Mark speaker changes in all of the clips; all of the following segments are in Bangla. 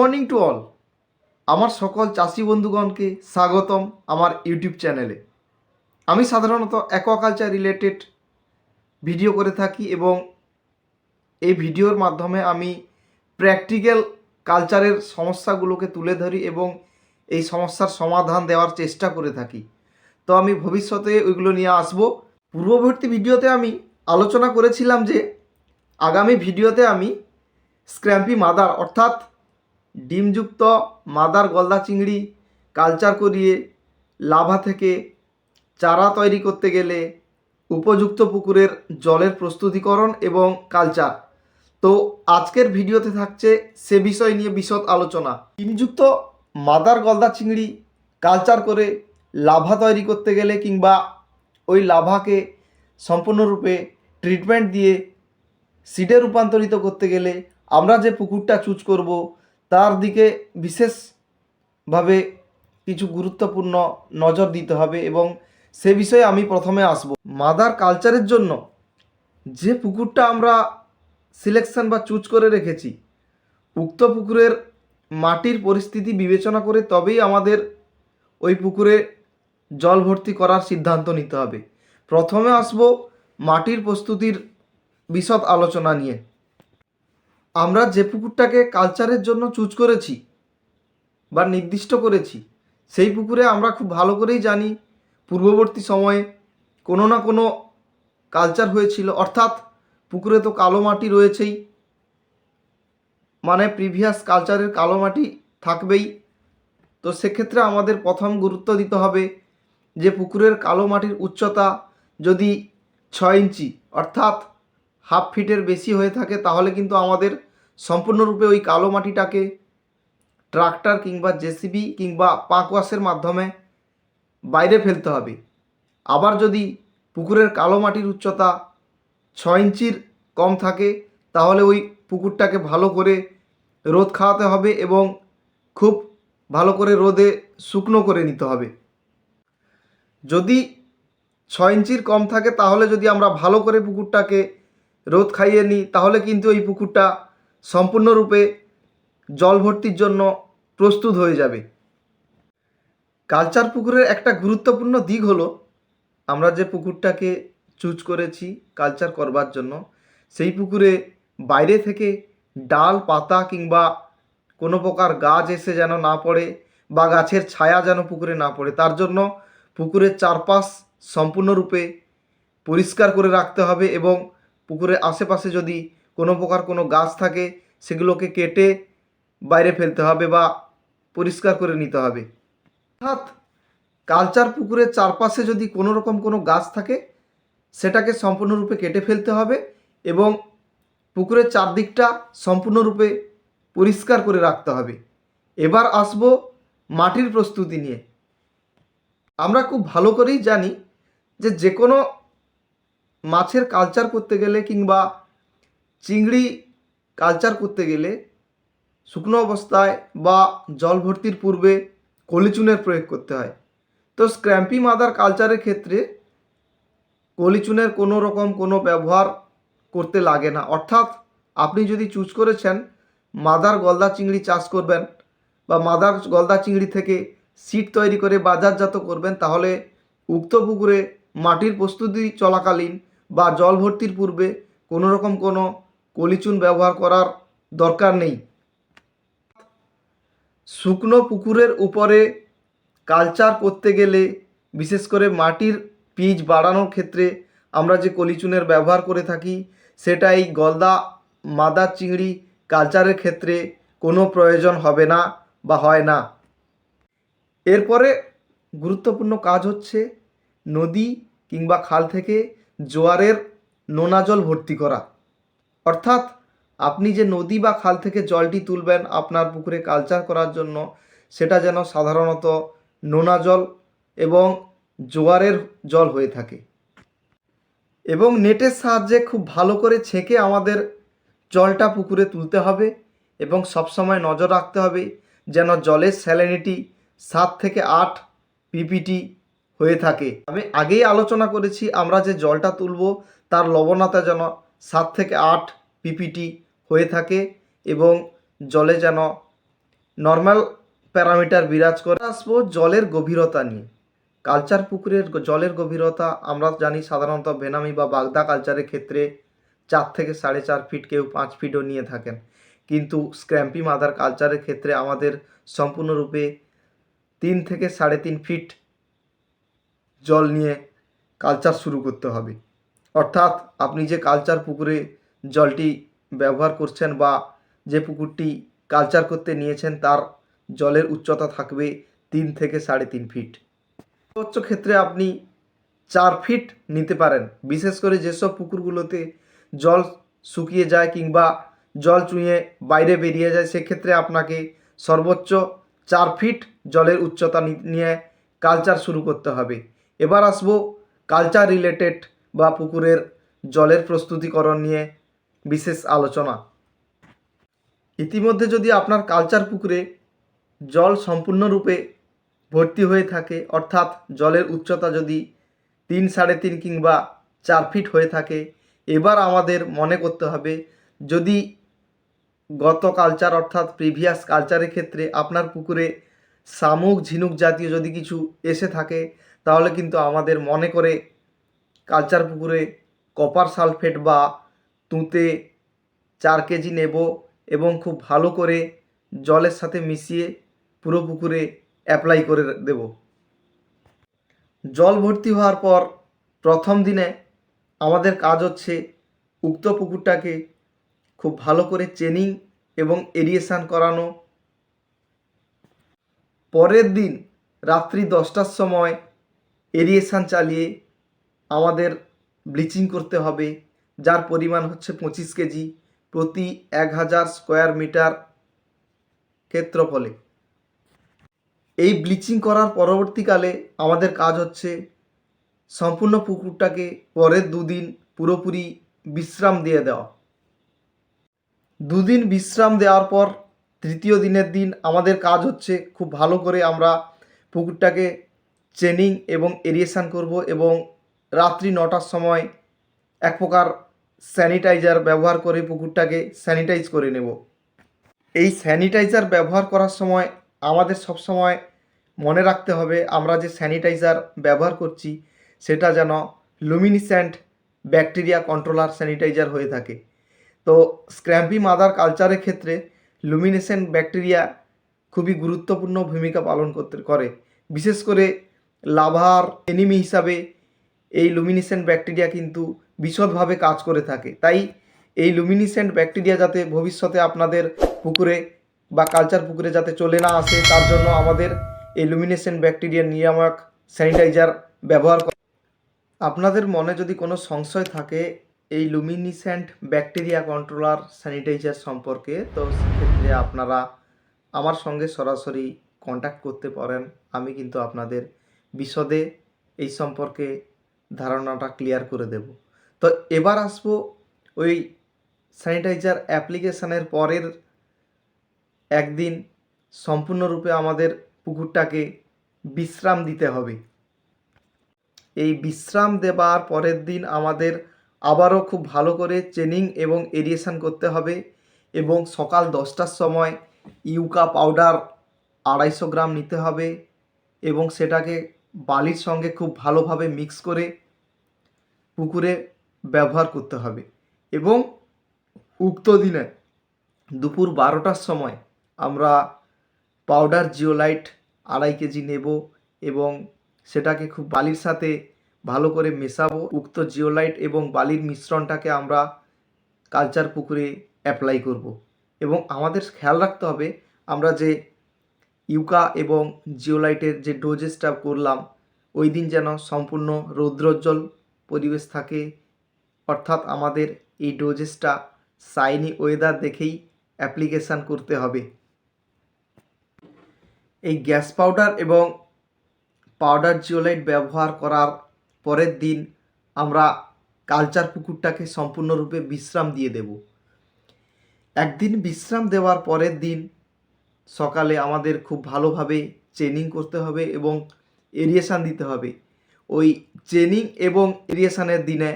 Speaker 1: Morning to all. আমার সকল চাষি বন্ধুগণকে স্বাগতম আমার ইউটিউব চ্যানেলে। আমি সাধারণত অ্যাকোয়াকালচার রিলেটেড ভিডিও করে থাকি এবং এই ভিডিওর মাধ্যমে আমি প্র্যাকটিক্যাল কালচারের সমস্যাগুলোকে তুলে ধরি এবং এই সমস্যার সমাধান দেওয়ার চেষ্টা করে থাকি। তো আমি ভবিষ্যতে ওইগুলো নিয়ে আসব। পূর্ববর্তী ভিডিওতে আমি আলোচনা করেছিলাম যে আগামী ভিডিওতে আমি স্ক্র্যাম্পি মাদার অর্থাৎ ডিমযুক্ত মাদার গলদা চিংড়ি কালচার করিয়ে লাভা থেকে চারা তৈরি করতে গেলে উপযুক্ত পুকুরের জলের প্রস্তুতিকরণ এবং কালচার। তো আজকের ভিডিওতে থাকছে সে বিষয় নিয়ে বিশদ আলোচনা। ডিমযুক্ত মাদার গলদা চিংড়ি কালচার করে লাভা তৈরি করতে গেলে কিংবা ওই লাভাকে সম্পূর্ণরূপে ট্রিটমেন্ট দিয়ে সিডে রূপান্তরিত করতে গেলে আমরা যে পুকুরটা চুজ করব তার দিকে বিশেষভাবে কিছু গুরুত্বপূর্ণ নজর দিতে হবে এবং সে বিষয়ে আমি প্রথমে আসব। মাদার কালচারের জন্য যে পুকুরটা আমরা সিলেকশন বা চুজ করে রেখেছি, উক্ত পুকুরের মাটির পরিস্থিতি বিবেচনা করে তবেই আমাদের ওই পুকুরে জল ভর্তি করার সিদ্ধান্ত নিতে হবে। প্রথমে আসব মাটির প্রস্তুতির বিশদ আলোচনা নিয়ে। আমরা যে পুকুরটাকে কালচারের জন্য চুজ করেছি বা নির্দিষ্ট করেছি, সেই পুকুরে আমরা খুব ভালো করেই জানি পূর্ববর্তী সময়ে কোনো না কোনো কালচার হয়েছিল। অর্থাৎ পুকুরে তো কালো মাটি রয়েছেই। মানে প্রিভিয়াস কালচারের কালো মাটি থাকবেই। তো সেক্ষেত্রে আমাদের প্রথম গুরুত্ব দিতে হবে যে পুকুরের কালো মাটির উচ্চতা যদি ছয় ইঞ্চি, অর্থাৎ হাফ ফিটের বেশি হয়ে থাকে, তাহলে কিন্তু আমাদের সম্পূর্ণরূপে ওই কালো মাটিটাকে ট্রাক্টর কিংবা জেসিবি কিংবা পাঁকওয়াশের মাধ্যমে বাইরে ফেলতে হবে। আবার যদি পুকুরের কালো মাটির উচ্চতা ছয় ইঞ্চির কম থাকে, তাহলে ওই পুকুরটাকে ভালো করে রোদ খাওয়াতে হবে এবং খুব ভালো করে রোদে শুকনো করে নিতে হবে। যদি ছয় ইঞ্চির কম থাকে, তাহলে যদি আমরা ভালো করে পুকুরটাকে রোদ খাইয়ে নিই তাহলে কিন্তু এই পুকুরটা সম্পূর্ণরূপে জল ভর্তির জন্য প্রস্তুত হয়ে যাবে। কালচার পুকুরের একটা গুরুত্বপূর্ণ দিক হলো, আমরা যে পুকুরটাকে চুজ করেছি কালচার করবার জন্য, সেই পুকুরে বাইরে থেকে ডাল, পাতা কিংবা কোনো প্রকার গাছ এসে যেন না পড়ে বা গাছের ছায়া যেন পুকুরে না পড়ে, তার জন্য পুকুরের চারপাশ সম্পূর্ণরূপে পরিষ্কার করে রাখতে হবে এবং পুকুরের আশেপাশে যদি কোনো প্রকার কোনো গাছ থাকে, সেগুলোকে কেটে বাইরে ফেলতে হবে বা পরিষ্কার করে নিতে হবে। অর্থাৎ কালচার পুকুরের চারপাশে যদি কোনো রকম কোনো গাছ থাকে, সেটাকে সম্পূর্ণরূপে কেটে ফেলতে হবে এবং পুকুরের চারদিকটা সম্পূর্ণরূপে পরিষ্কার করে রাখতে হবে। এবার আসব মাটির প্রস্তুতি নিয়ে। আমরা খুব ভালো করেই জানি যে যে কোনো মাছের কালচার করতে গেলে কিংবা চিংড়ি কালচার করতে গেলে শুকনো অবস্থায় বা জল ভর্তির পূর্বে কলিচুনের প্রয়োগ করতে হয়। তো স্ক্র্যাম্পি মাদার কালচারের ক্ষেত্রে কলিচুনের কোনো রকম কোনো ব্যবহার করতে লাগে না। অর্থাৎ আপনি যদি চুজ করেছেন মাদার গলদা চিংড়ি চাষ করবেন বা মাদার গলদা চিংড়ি থেকে সিট তৈরি করে বাজারজাত করবেন, তাহলে উক্ত পুকুরে মাটির প্রস্তুতি চলাকালীন বা জল ভর্তির পূর্বে কোনো রকম কোনো কলিচুন ব্যবহার করার দরকার নেই। শুকনো পুকুরের উপরে কালচার করতে গেলে, বিশেষ করে মাটির পিচ বাড়ানোর ক্ষেত্রে আমরা যে কলিচুনের ব্যবহার করে থাকি, সেটা এই গলদা, মাদার চিংড়ি কালচারের ক্ষেত্রে কোনো প্রয়োজন হবে না বা হয় না। এরপরে গুরুত্বপূর্ণ কাজ হচ্ছে নদী কিংবা খাল থেকে জোয়ারের নোনা জল ভর্তি করা। অর্থাৎ আপনি যে নদী বা খাল থেকে জলটি তুলবেন আপনার পুকুরে কালচার করার জন্য, সেটা যেন সাধারণত নোনা জল এবং জোয়ারের জল হয়ে থাকে। এবং নেটের সাহায্যে খুব ভালো করে ছেঁকে আমাদের জলটা পুকুরে তুলতে হবে এবং সবসময় নজর রাখতে হবে যেন জলের স্যালিনিটি সাত থেকে আট পিপিটি হয়ে থাকে। আমি আগেই আলোচনা করেছি, আমরা যে জলটা তুলব তার লবণতা যেন সাত থেকে আট পিপিটি হয়ে থাকে এবং জলে যেন নর্মাল প্যারামিটার বিরাজ করে। আসব জলের গভীরতা নিয়ে। কালচার পুকুরের জলের গভীরতা আমরা জানি সাধারণত ভেনামি বা বাগদা কালচারের ক্ষেত্রে চার থেকে সাড়ে চার ফিট কেউ পাঁচ ফিটও নিয়ে থাকেন। কিন্তু স্ক্র্যাম্পি মাদার কালচারের ক্ষেত্রে আমাদের সম্পূর্ণরূপে তিন থেকে সাড়ে তিন ফিট জল নিয়ে কালচার শুরু করতে হবে। অর্থাৎ আপনি যে কালচার পুকুরে জলটি ব্যবহার করছেন বা যে পুকুরটি কালচার করতে নিয়েছেন তার জলের উচ্চতা থাকবে তিন থেকে সাড়ে তিন ফিট সর্বোচ্চ ক্ষেত্রে আপনি চার ফিট নিতে পারেন। বিশেষ করে যেসব পুকুরগুলোতে জল শুকিয়ে যায় কিংবা জল চুঁয়ে বাইরে বেরিয়ে যায়, সেক্ষেত্রে আপনাকে সর্বোচ্চ চার ফিট জলের উচ্চতা নিয়ে কালচার শুরু করতে হবে। এবার আসব কালচার রিলেটেড বা পুকুরের জলের প্রস্তুতিকরণ নিয়ে বিশেষ আলোচনা। ইতিমধ্যে যদি আপনার কালচার পুকুরে জল সম্পূর্ণরূপে ভর্তি হয়ে থাকে, অর্থাৎ জলের উচ্চতা যদি তিন সাড়ে তিন কিংবা চার ফিট হয়ে থাকে, এবার আমাদের মনে করতে হবে যদি গত কালচার অর্থাৎ প্রিভিয়াস কালচারের ক্ষেত্রে আপনার পুকুরে শামুক, ঝিনুক জাতীয় যদি কিছু এসে থাকে তাহলে কিন্তু আমাদের মনে করে কালচার পুকুরে কপার সালফেট বা তুঁতে চার কেজি নেব এবং খুব ভালো করে জলের সাথে মিশিয়ে পুরো পুকুরে অ্যাপ্লাই করে দেব। জল ভর্তি হওয়ার পর প্রথম দিনে আমাদের কাজ হচ্ছে উক্ত পুকুরটাকে খুব ভালো করে চেনিং এবং এরিয়েশান করানো। পরের দিন রাত্রি দশটার সময় এরিয়েশান চালিয়ে আমাদের ব্লিচিং করতে হবে, যার পরিমাণ হচ্ছে পঁচিশ কেজি প্রতি এক হাজার স্কোয়ার মিটার ক্ষেত্রফলে। এই ব্লিচিং করার পরবর্তীকালে আমাদের কাজ হচ্ছে সম্পূর্ণ পুকুরটাকে পরের দুদিন পুরোপুরি বিশ্রাম দিয়ে দেওয়া। দুদিন বিশ্রাম দেওয়ার পর তৃতীয় দিনের দিন আমাদের কাজ হচ্ছে খুব ভালো করে আমরা পুকুরটাকে চেনিং এবং এরিয়েশান করব এবং রাত্রি নটার সময় এক প্রকার স্যানিটাইজার ব্যবহার করে পুকুরটাকে স্যানিটাইজ করে নেব। এই স্যানিটাইজার ব্যবহার করার সময় আমাদের সব সময় মনে রাখতে হবে, আমরা যে স্যানিটাইজার ব্যবহার করছি সেটা যেন লুমিনিস্যান্ট ব্যাকটেরিয়া কন্ট্রোলার স্যানিটাইজার হয়ে থাকে। তো স্ক্র্যাম্পি মাদার কালচারের ক্ষেত্রে লুমিনেসেন্ট ব্যাকটেরিয়া খুবই গুরুত্বপূর্ণ ভূমিকা পালন করতে, করে। বিশেষ করে লাভার এনিমি হিসাবে এই লুমিনিসেন্ট ব্যাকটেরিয়া কিন্তু বিশদভাবে কাজ করে থাকে। তাই এই লুমিনিসেন্ট ব্যাকটেরিয়া যাতে ভবিষ্যতে আপনাদের পুকুরে বা কালচার পুকুরে যাতে চলে না আসে, তার জন্য আমাদের এই লুমিনেসেন্ট ব্যাকটেরিয়া নিয়ামক স্যানিটাইজার ব্যবহার করা আপনাদের মনে যদি কোনো সংশয় থাকে এই লুমিনিসেন্ট ব্যাকটেরিয়া কন্ট্রোলার স্যানিটাইজার সম্পর্কে, তো সেক্ষেত্রে আপনারা আমার সঙ্গে সরাসরি কন্ট্যাক্ট করতে পারেন। আমি কিন্তু আপনাদের বিশদে এই সম্পর্কে ধারণাটা ক্লিয়ার করে দেব। তো এবার আসব ওই স্যানিটাইজার অ্যাপ্লিকেশানের পরের একদিন সম্পূর্ণরূপে আমাদের পুকুরটাকে বিশ্রাম দিতে হবে। এই বিশ্রাম দেবার পরের দিন আমাদের আবারও খুব ভালো করে চেনিং এবং এরিয়েশান করতে হবে এবং সকাল দশটার সময় ইউকা পাউডার আড়াইশো গ্রাম নিতে হবে এবং সেটাকে বালির সঙ্গে খুব ভালোভাবে মিক্স করে পুকুরে ব্যবহার করতে হবে। এবং উক্ত দিনে দুপুর বারোটার সময় আমরা পাউডার জিওলাইট আড়াই কেজি নেব এবং সেটাকে খুব বালির সাথে ভালো করে মেশাবো। উক্ত জিওলাইট এবং বালির মিশ্রণটাকে আমরা কালচার পুকুরে অ্যাপ্লাই করব। এবং আমাদের খেয়াল রাখতে হবে আমরা যে ইউকা এবং জিওলাইটের যে ডোজেসটা করলাম, ওই দিন যেন সম্পূর্ণ রৌদ্রোজ্জ্বল পরিবেশ থাকে। অর্থাৎ আমাদের এই ডোজেসটা সাইনি ওয়েদার দেখেই অ্যাপ্লিকেশান করতে হবে। এই গ্যাস পাউডার এবং পাউডার জিওলাইট ব্যবহার করার পরের দিন আমরা কালচার পুকুরটাকে সম্পূর্ণরূপে বিশ্রাম দিয়ে দেব। একদিন বিশ্রাম দেওয়ার পরের দিন সকালে আমাদের খুব ভালোভাবে চেনিং করতে হবে এবং এরিয়েশান দিতে হবে। ওই চেনিং এবং এরিয়েশানের দিনে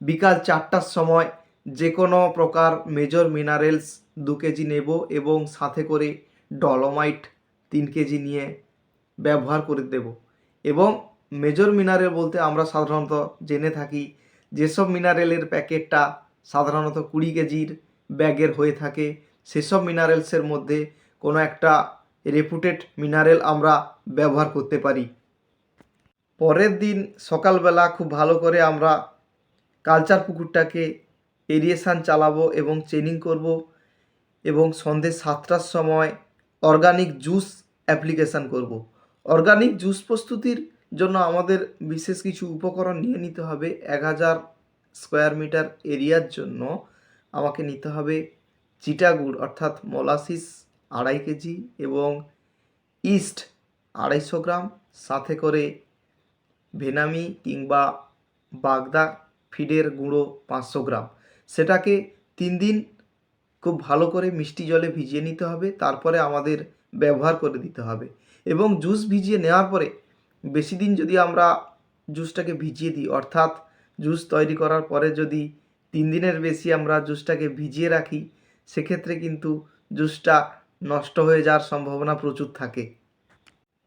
Speaker 1: বিকাল চারটার সময় যে কোনো প্রকার মেজর মিনারেলস দু কেজি নেব এবং সাথে করে ডলোমাইট তিন কেজি নিয়ে ব্যবহার করে দেব। এবং মেজর মিনারেল বলতে আমরা সাধারণত জেনে থাকি, যেসব মিনারেলের প্যাকেটটা সাধারণত কুড়ি কেজির ব্যাগের হয়ে থাকে, সেসব মিনারেলসের মধ্যে কোনো একটা রেপুটেড মিনারেল আমরা ব্যবহার করতে পারি। পরের দিন সকালবেলা খুব ভালো করে আমরা কালচার পুকুরটাকে এরিয়েশান চালাবো এবং চেনিং করব এবং সন্ধে সাতটার সময় অর্গানিক জুস অ্যাপ্লিকেশান করব। অর্গানিক জুস প্রস্তুতির জন্য আমাদের বিশেষ কিছু উপকরণ নিয়ে নিতে হবে। এক হাজার স্কোয়ার মিটার এরিয়ার জন্য আমাকে নিতে হবে চিটাগুড় অর্থাৎ মোলাসিস আড়াই কেজি এবং ইস্ট আড়াইশো গ্রাম, সাথে করে ভেনামি কিংবা বাগদা ফিডের গুঁড়ো পাঁচশো গ্রাম। সেটাকে তিন দিন খুব ভালো করে মিষ্টি জলে ভিজিয়ে নিতে হবে, তারপরে আমাদের ব্যবহার করে দিতে হবে। এবং জুস ভিজিয়ে নেওয়ার পরে বেশি দিন যদি আমরা জুসটাকে ভিজিয়ে দিই, অর্থাৎ জুস তৈরি করার পরে যদি তিন দিনের বেশি আমরা জুসটাকে ভিজিয়ে রাখি, সেক্ষেত্রে কিন্তু জুসটা নষ্ট হয়ে যাওয়ার সম্ভাবনা প্রচুর থাকে।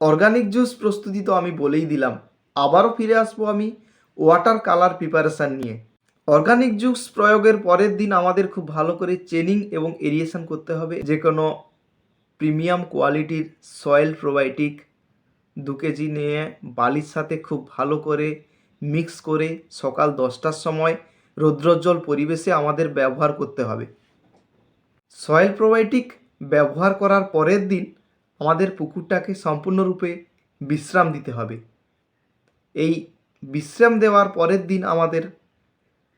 Speaker 1: অর্গানিক জুস প্রস্তুতি তো আমি বলেই দিলাম। আবারও ফিরে আসব আমি ওয়াটার কালার প্রিপারেশান নিয়ে। অর্গানিক জুস প্রয়োগের পরের দিন আমাদের খুব ভালো করে চেনিং এবং এরিয়েশন করতে হবে। যে কোনো প্রিমিয়াম কোয়ালিটির সয়েল প্রোবায়োটিক দু কেজি নিয়ে বালির সাথে খুব ভালো করে মিক্স করে সকাল দশটার সময় রৌদ্রোজ্জ্বল পরিবেশে আমাদের ব্যবহার করতে হবে। সয়েল প্রোবায়োটিক ব্যবহার করার পরের দিন আমাদের পুকুরটাকে সম্পূর্ণরূপে বিশ্রাম দিতে হবে। এই বিশ্রাম দেওয়ার পরের দিন আমাদের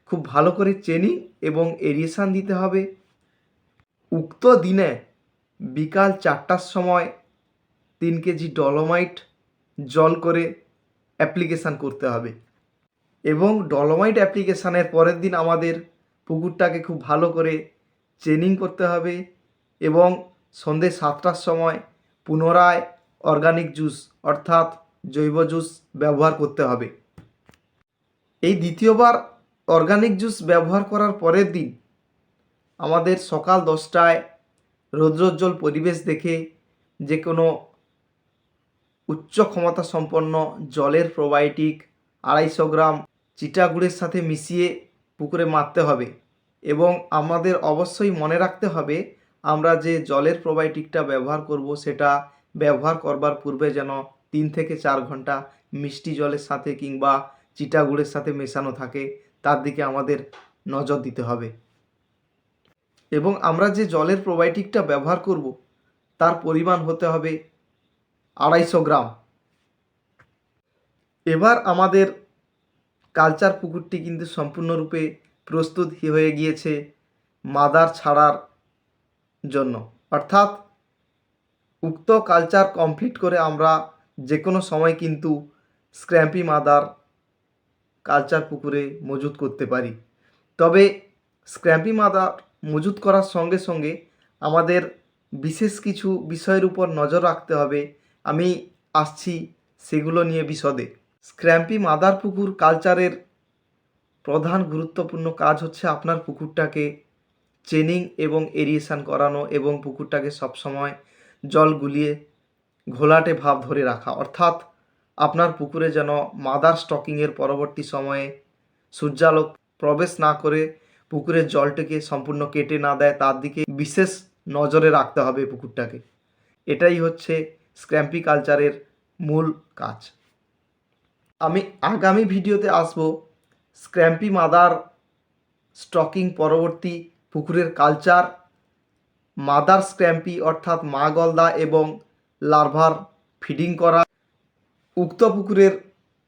Speaker 1: খুব ভালো করে চেনি এবং এরিয়েশান দিতে হবে। উক্ত দিনে বিকাল চারটার সময় তিন কেজি ডলোমাইট জল করে অ্যাপ্লিকেশান করতে হবে এবং ডলোমাইট অ্যাপ্লিকেশানের পরের দিন আমাদের পুকুরটাকে খুব ভালো করে চেনিং করতে হবে। এবং সন্ধে সাতটার সময় পুনরায় অর্গানিক জুস অর্থাৎ জৈব জুস ব্যবহার করতে হবে। এই দ্বিতীয়বার অর্গানিক জুস ব্যবহার করার পরের দিন আমাদের সকাল দশটায় রৌদ্রোজ্জ্বল পরিবেশ দেখে যে কোনো উচ্চ ক্ষমতা সম্পন্ন জলের প্রোবায়োটিক আড়াইশো গ্রাম চিটাগুড়ের সাথে মিশিয়ে পুকুরে মারতে হবে এবং আমাদের অবশ্যই মনে রাখতে হবে আমরা যে জলের প্রোবায়োটিকটা ব্যবহার করব, সেটা ব্যবহার করবার পূর্বে যেন তিন থেকে চার ঘণ্টা মিষ্টি জলের সাথে কিংবা চিটা চিটাগুড়ের সাথে মেশানো থাকে, তার দিকে আমাদের নজর দিতে হবে। এবং আমরা যে জলের প্রোবায়োটিকটা ব্যবহার করব, তার পরিমাণ হতে হবে আড়াইশো গ্রাম। এবার আমাদের কালচার পুকুরটি কিন্তু সম্পূর্ণরূপে প্রস্তুত হয়ে গিয়েছে। মাদার ছাড়ার জন্য। অর্থাৎ, উক্ত কালচার কমপ্লিট করে আমরা যে কোনো সময় কিন্তু স্ক্র্যাম্পি মাদার কালচার পুকুরে মজুত করতে পারি। তবে স্ক্র্যাম্পি মাদার মজুত করার সঙ্গে সঙ্গে আমাদের বিশেষ কিছু বিষয়ের উপর নজর রাখতে হবে। আমি আসছি সেগুলো নিয়ে বিশদে। স্ক্র্যাম্পি মাদার পুকুর কালচারের প্রধান গুরুত্বপূর্ণ কাজ হচ্ছে আপনার পুকুরটাকে চেনিং এবং এরিয়েশান করানো এবং পুকুরটাকে সবসময় জল গুলিয়ে ঘোলাটে ভাব ধরে রাখা। অর্থাৎ আপনার পুকুরে যেন মাদার স্টকিংয়ের পরবর্তী সময়ে সূর্যালোক প্রবেশ না করে পুকুরের জলটিকে সম্পূর্ণ কেটে না দেয়, তার দিকে বিশেষ নজরে রাখতে হবে পুকুরটাকে। এটাই হচ্ছে স্ক্র্যাম্পি কালচারের মূল কাজ। আমি আগামী ভিডিওতে আসব স্ক্র্যাম্পি মাদার স্টকিং পরবর্তী পুকুরের কালচার মাদার স্ক্র্যাম্পি অর্থাৎ মা গলদা এবং লার্ভার ফিডিং করা, উক্ত পুকুরের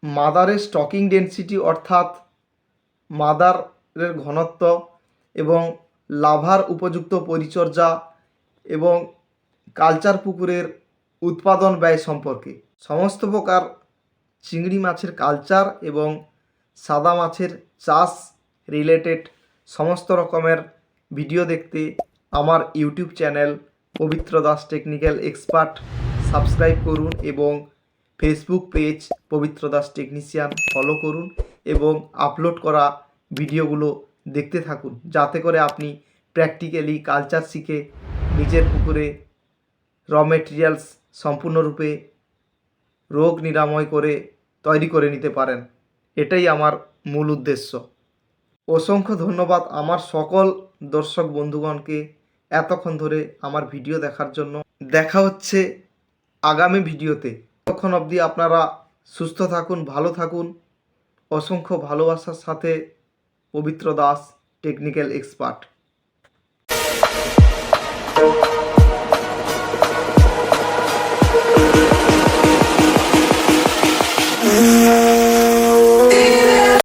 Speaker 1: মাদারের স্টকিং ডেন্সিটি অর্থাৎ মাদারের ঘনত্ব এবং লাভার উপযুক্ত পরিচর্যা এবং কালচার পুকুরের উৎপাদন ব্যয় সম্পর্কে। সমস্ত প্রকার চিংড়ি মাছের কালচার এবং সাদা মাছের চাষ রিলেটেড সমস্ত রকমের ভিডিও দেখতে আমার ইউটিউব চ্যানেল পবিত্র দাস টেকনিক্যাল এক্সপার্ট সাবস্ক্রাইব করুন এবং ফেসবুক পেজ পবিত্র দাস টেকনিশিয়ান ফলো করুন এবং আপলোড করা ভিডিওগুলো দেখতে থাকুন। যাতে করে আপনি প্র্যাকটিক্যালি কালচার শিখে নিজের পুকুরে র মেটেরিয়ালস সম্পূর্ণরূপে রোগ নিরাময় করে তৈরি করে নিতে পারেন। এটাই আমার মূল উদ্দেশ্য। অসংখ্য ধন্যবাদ আমার সকল দর্শক বন্ধুগণকে এতক্ষণ ধরে আমার ভিডিও দেখার জন্য দেখা হচ্ছে আগামী ভিডিওতে। তখন অবধি আপনারা সুস্থ থাকুন, ভালো থাকুন। অসংখ্য ভালোবাসার সাথে পবিত্র দাস টেকনিক্যাল এক্সপার্ট।